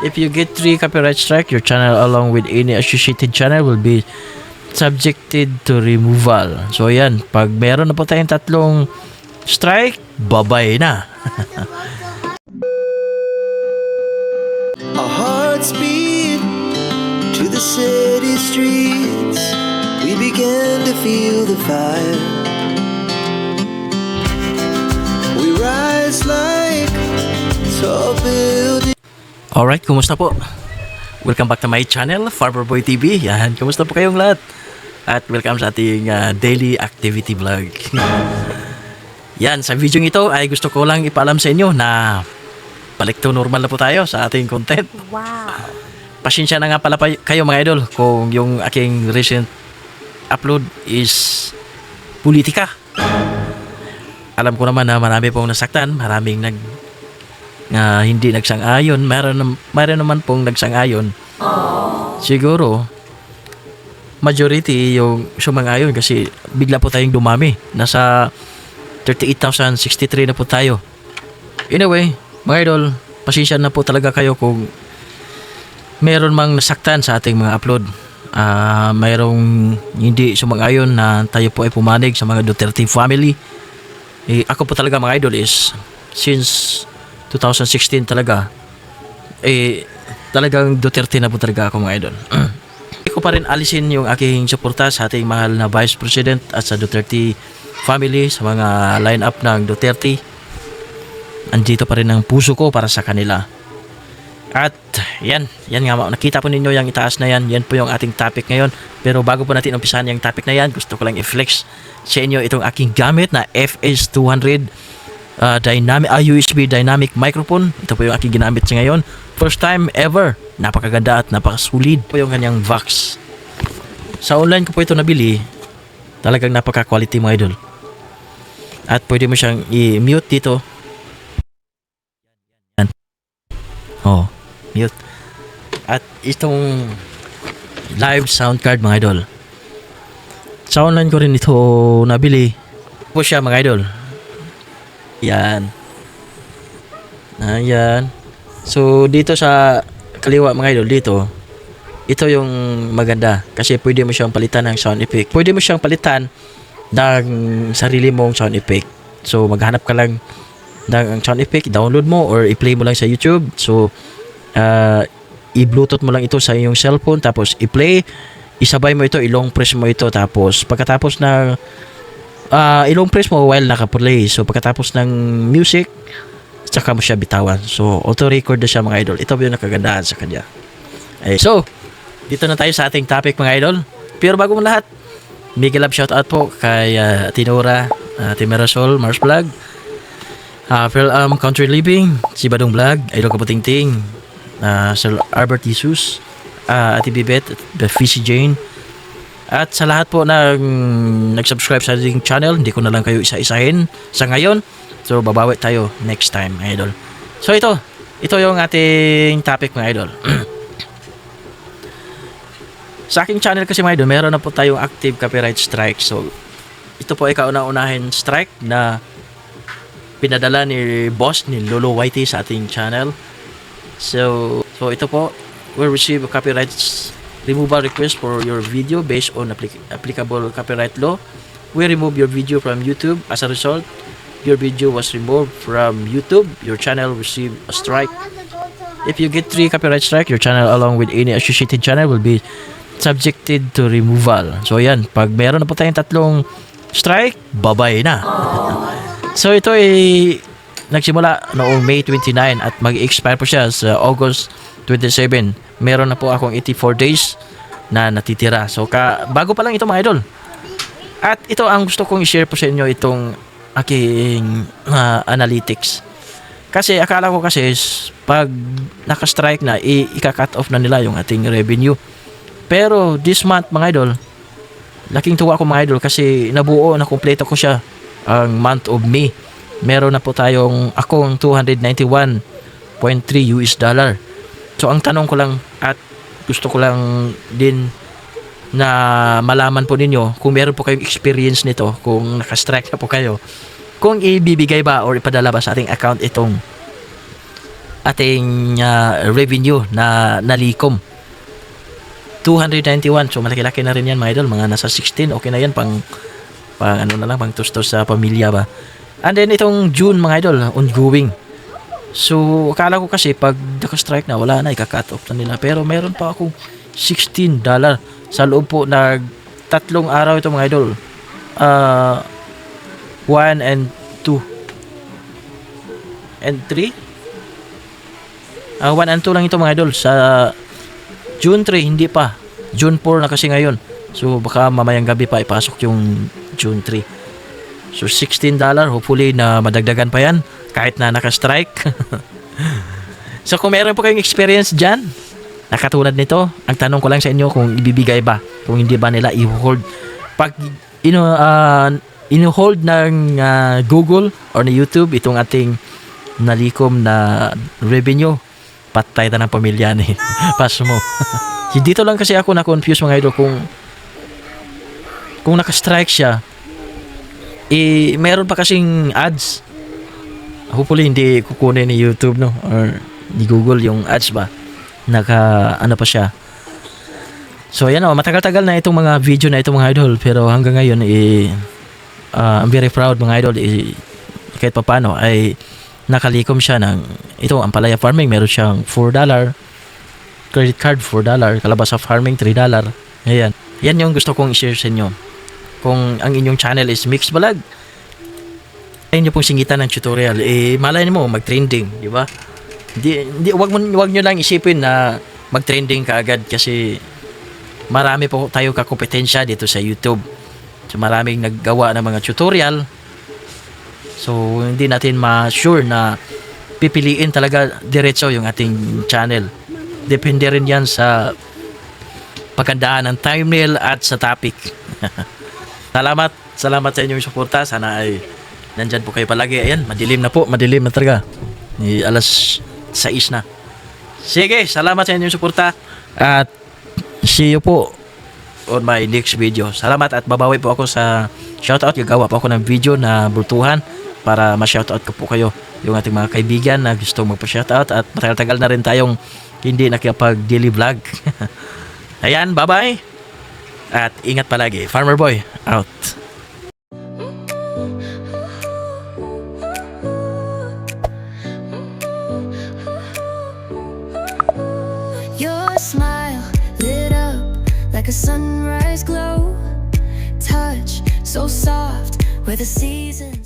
If you get three copyright strike, your channel along with any associated channel will be subjected to removal. So yan, pag meron na po tayong tatlong strike, babay na. Our hearts beat to the city streets. We began to feel the fire. We rise like tall buildings. Alright, kumusta po? Welcome back to my channel, Farmer Boy TV. Yan, kumusta po kayong lahat? At welcome sa ating ah, daily activity vlog. Yan, sa video ito ay gusto ko lang ipaalam sa inyo na balik to normal na po tayo sa ating content. Wow. Pasensya na nga pala pa kayo mga idol kung yung aking recent upload is politika. Alam ko naman na marami pong nasaktan, maraming nag na hindi nagsang-ayon, meron meron naman pong nagsang-ayon. Siguro majority yung sumang-ayon kasi bigla po tayong dumami. Nasa 38,063 na po tayo. Anyway, mga idol, pasensya na po talaga kayo kung meron mang nasaktan sa ating mga upload. Ah, mayroong hindi sumang-ayon na tayo po ay pumanig sa mga Duterte family. Eh, ako po talaga mga idol is since 2016 talaga eh talagang Duterte na po talaga ako mga idol. Hindi ko pa rin alisin yung aking suporta sa ating mahal na Vice President at sa Duterte family sa mga line-up ng Duterte. Andito pa rin ang puso ko para sa kanila. At yan, yan nga nakita po ninyo yung itaas na yan. Yan po yung ating topic ngayon. Pero bago po natin umpisahan yung topic na yan, gusto ko lang i-flex sa inyo itong aking gamit na FS200 uh, dynamic, ah, USB dynamic microphone. Ito po yung aking ginamit sa ngayon. First time ever. Napakaganda at napakasulit po yung kanyang Vox. Sa online ko po ito nabili. Talagang napaka-quality mga idol. At pwede mo siyang i-mute dito. Yan. Oh, mute. At itong live sound card mga idol. Sa online ko rin ito nabili. Po siya mga idol. Yan. Ayan. So, dito sa kaliwa mga idol, dito, ito yung maganda. Kasi pwede mo siyang palitan ng sound effect. Pwede mo siyang palitan ng sarili mong sound effect. So, maghanap ka lang ng sound effect, download mo or i-play mo lang sa YouTube. So, uh, i-bluetooth mo lang ito sa iyong cellphone tapos i-play isabay mo ito i-long press mo ito tapos pagkatapos ng uh, i-long press mo while naka-play. So pagkatapos ng music tsaka mo siya bitawan. So auto record na siya mga idol. Ito yung nakagandahan sa kanya? Eh, so dito na tayo sa ating topic mga idol. Pero bago mo lahat big love shout out po kay uh, Tinora uh, Timerasol Mars Vlog. Uh, Pearl um, Country Living si Badong Vlog Idol Kaputingting uh, Sir Albert Jesus uh, Ate Bibet Fishy Jane at sa lahat po na mm, nag-subscribe sa ating channel, hindi ko na lang kayo isa-isahin sa ngayon. So, babawi tayo next time, idol. So, ito. Ito yung ating topic, mga idol. sa aking channel kasi, mga idol, meron na po tayong active copyright strike. So, ito po ay kauna-unahin strike na pinadala ni boss ni Lolo Whitey sa ating channel. So, so ito po, will receive a copyright removal request for your video based on applic- applicable copyright law. We remove your video from YouTube. As a result, your video was removed from YouTube. Your channel received a strike. If you get three copyright strike, your channel along with any associated channel will be subjected to removal. So yan, pag meron na po tayong tatlong strike, babay na. so ito ay nagsimula noong May 29 at mag-expire po siya sa August 27. Meron na po akong 84 days na natitira. So ka bago pa lang ito mga idol. At ito ang gusto kong i-share po sa inyo itong aking ah, analytics. Kasi akala ko kasi pag naka-strike na, i- ika-cut off na nila yung ating revenue. Pero this month mga idol, laking tuwa ko mga idol kasi nabuo, na kumpleto ko siya ang month of May. Meron na po tayong akong 291.3 US dollar. So ang tanong ko lang gusto ko lang din na malaman po ninyo kung meron po kayong experience nito, kung naka-strike na po kayo, kung ibibigay ba or ipadala ba sa ating account itong ating ah, revenue na nalikom. 291. So malaki-laki na rin yan mga idol. Mga nasa 16. Okay na yan pang, pang ano na lang, pang tustos sa pamilya ba. And then itong June mga idol, ongoing. So akala ko kasi pag naka-strike na, wala na, ika-cut off na nila. Pero meron pa akong 16 dollar sa loob po nag tatlong araw ito mga idol. Uh, 1 and 2 and 3 Ah, 1 and 2 lang ito mga idol sa June 3 hindi pa. June 4 na kasi ngayon. So baka mamayang gabi pa ipasok yung June 3. So 16 dollar hopefully na madagdagan pa yan kahit na naka-strike. so kung meron po kayong experience diyan, nakatulad nito, ang tanong ko lang sa inyo kung ibibigay ba, kung hindi ba nila i-hold. Pag ino uh, ino-hold ng ah, Google or ni YouTube itong ating nalikom na revenue patay na ng pamilya ni pas mo dito lang kasi ako na confuse mga idol kung kung naka-strike siya eh meron pa kasing ads hopefully hindi kukunin ni YouTube no? Or ni Google yung ads ba? Naka ano pa siya? So yan o matagal-tagal na itong mga video na itong mga idol. Pero hanggang ngayon eh ah, I'm very proud mga idol. Eh, kahit pa paano ay nakalikom siya ng ito ang palaya farming meron siyang 4 dollar credit card 4 dollar. Kalabasa farming 3 dollar. Ayan. Yan yung gusto kong i-share sa inyo. Kung ang inyong channel is mixed balag ayun nyo pong singitan ng tutorial eh malay mo mag-trending di ba hindi, hindi wag, mo, wag nyo lang isipin na mag-trending ka agad kasi marami po tayo kakompetensya dito sa YouTube so maraming naggawa ng mga tutorial So, hindi natin ma-sure na pipiliin talaga diretso yung ating channel. Depende rin yan sa pagkandaan ng thumbnail at sa topic. salamat. Salamat sa inyong suporta. Sana ay nandyan po kayo palagi. Ayan, madilim na po. Madilim na talaga. Eh, alas 6 na. Sige, salamat sa inyong suporta. At see you po on my next video. Salamat at babawi po ako sa shoutout. Gagawa po ako ng video na bultuhan para ma-shoutout ko po kayo yung ating mga kaibigan na gusto magpa-shoutout at matagal-tagal na rin tayong hindi nakipag daily vlog. Ayan, bye-bye. At ingat palagi. Farmer Boy, out. Where the seasons.